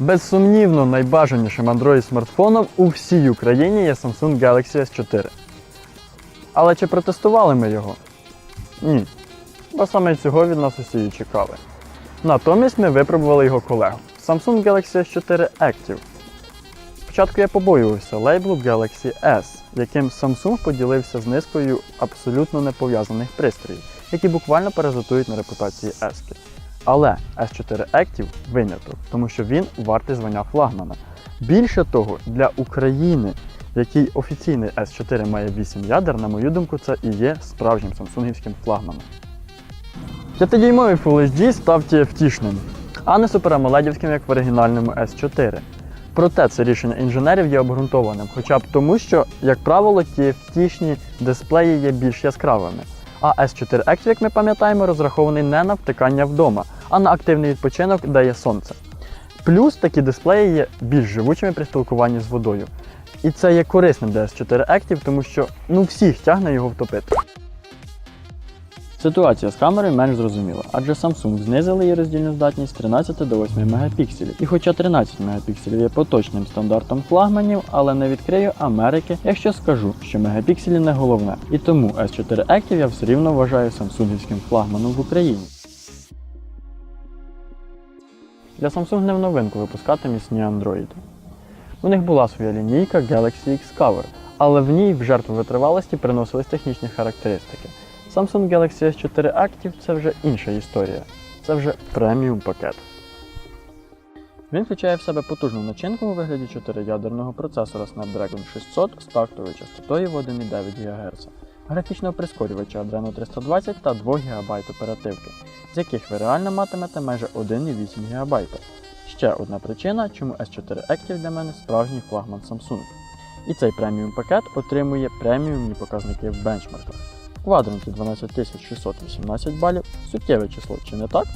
Безсумнівно, найбажанішим Android смартфоном у всій Україні є Samsung Galaxy S4. Але чи протестували ми його? Ні. Бо саме цього від нас усі і чекали. Натомість ми випробували його колегу Samsung Galaxy S4 Active. Спочатку я побоювався лейблу Galaxy S, яким Samsung поділився з низкою абсолютно непов'язаних пристроїв, які буквально паразитують на репутації S. Але S4 Active виняток, тому що він вартий звання флагмана. Більше того, для України, в якій офіційний S4 має 8 ядер, на мою думку, це і є справжнім самсунгівським флагманом. 5-дюймовий Full HD ставте втішним, а не суперамоледівським, як в оригінальному S4. Проте це рішення інженерів є обґрунтованим, хоча б тому, що, як правило, ті втішні дисплеї є більш яскравими. А S4 X, як ми пам'ятаємо, розрахований не на втикання вдома, а на активний відпочинок, де є сонце. Плюс такі дисплеї є більш живучими при спілкуванні з водою. І це є корисним для S4 Active, тому що ну всіх тягне його втопити. Ситуація з камерою менш зрозуміла, адже Samsung знизили її роздільну здатність з 13 до 8 мегапікселів. І хоча 13 мегапікселів є поточним стандартом флагманів, але не відкрию Америки, якщо скажу, що мегапікселі не головне. І тому S4 Active я все рівно вважаю самсунгівським флагманом в Україні. Для Samsung не в новинку випускати міцні андроїди. У них була своя лінійка Galaxy X Cover, але в ній в жертву витривалості приносились технічні характеристики. Samsung Galaxy S4 Active це вже інша історія. Це вже преміум пакет. Він включає в себе потужну начинку у вигляді 4-ядерного процесора Snapdragon 600 з тактовою частотою в 1,9 ГГц, графічного прискорювача Adreno 320 та 2 ГБ оперативки, з яких ви реально матимете майже 1,8 ГБ. Ще одна причина, чому S4 Active для мене справжній флагман Samsung. І цей преміум пакет отримує преміумні показники в бенчмарках. Квадранті 12618 балів, суттєве число чи не так,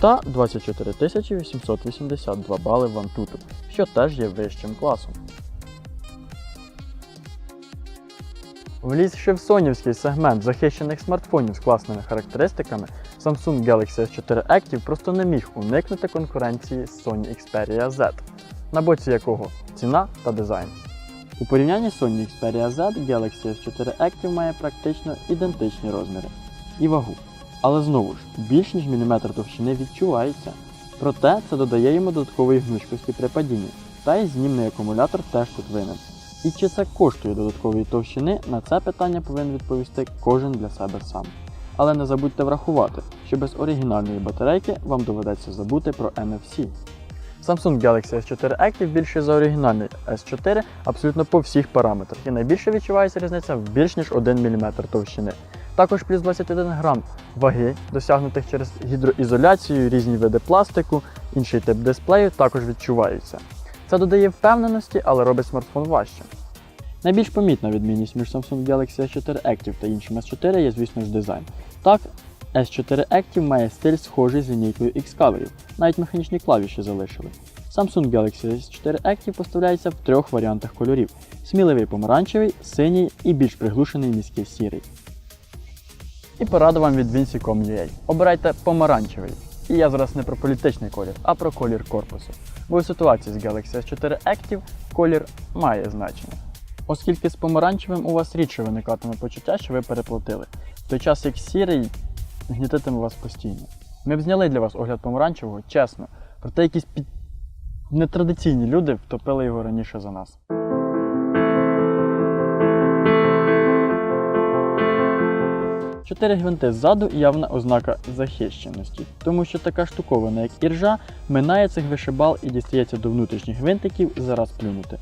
та 24882 бали в Antutu, що теж є вищим класом. Влізши в сонівський сегмент захищених смартфонів з класними характеристиками, Samsung Galaxy S4 Active просто не міг уникнути конкуренції з Sony Xperia Z, на боці якого ціна та дизайн. У порівнянні Sony Xperia Z Galaxy S4 Active має практично ідентичні розміри і вагу. Але знову ж, більш ніж міліметр товщини відчувається. Проте це додає йому додаткової гнучкості при падінні, та й знімний акумулятор теж тут винен. І чи це коштує додаткової товщини, на це питання повинен відповісти кожен для себе сам. Але не забудьте врахувати, що без оригінальної батарейки вам доведеться забути про NFC. Samsung Galaxy S4 Active більше за оригінальний S4 абсолютно по всіх параметрах, і найбільше відчувається різниця в більш ніж 1 мм товщини. Також плюс 21 грам ваги, досягнутих через гідроізоляцію, різні види пластику, інший тип дисплею також відчуваються. Це додає впевненості, але робить смартфон важчим. Найбільш помітна відмінність між Samsung Galaxy S4 Active та іншим S4 є, звісно ж, дизайн. Так, S4 Active має стиль схожий з лінійкою Xcover, навіть механічні клавіші залишили. Samsung Galaxy S4 Active поставляється в трьох варіантах кольорів: сміливий помаранчевий, синій і більш приглушений міський сірий. І порада вам від Vinci.com.ua. Обирайте помаранчевий. І я зараз не про політичний колір, а про колір корпусу. Бо у ситуації з Galaxy S4 Active колір має значення. Оскільки з помаранчевим у вас рідше виникатиме почуття, що ви переплатили, в той час як сірий гнітитиме вас постійно. Ми б зняли для вас огляд помаранчевого, чесно, проте якісь під... нетрадиційні люди втопили його раніше за нас. Чотири гвинти ззаду явна ознака захищеності, тому що така штуковина, як іржа, минає цих вишибал і дістається до внутрішніх гвинтиків зараз плюнути.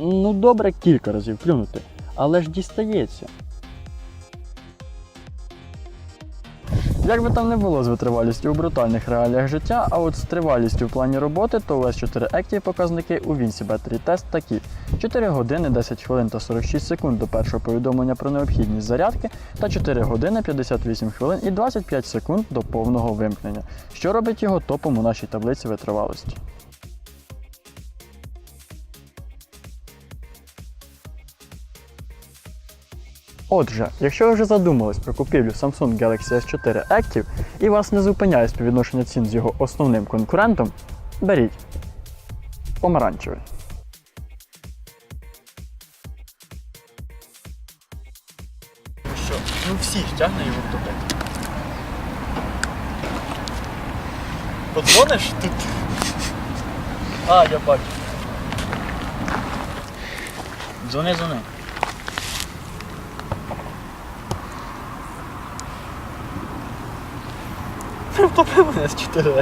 Ну, добре, кілька разів плюнути, але ж дістається. Як би там не було з витривалістю у брутальних реаліях життя, а от з тривалістю в плані роботи, то у S4 Active показники у Вінсі Battery Test такі: 4 години 10 хвилин та 46 секунд до першого повідомлення про необхідність зарядки та 4 години 58 хвилин і 25 секунд до повного вимкнення, що робить його топом у нашій таблиці витривалості. Отже, якщо ви вже задумались про купівлю Samsung Galaxy S4 Active і вас не зупиняє співвідношення цін з його основним конкурентом, беріть помаранчевий. Ну що, ну всіх тягне його втопити. Подзвониш? А, я бачу. Дзвони, дзвони. perguntar pra ela, título.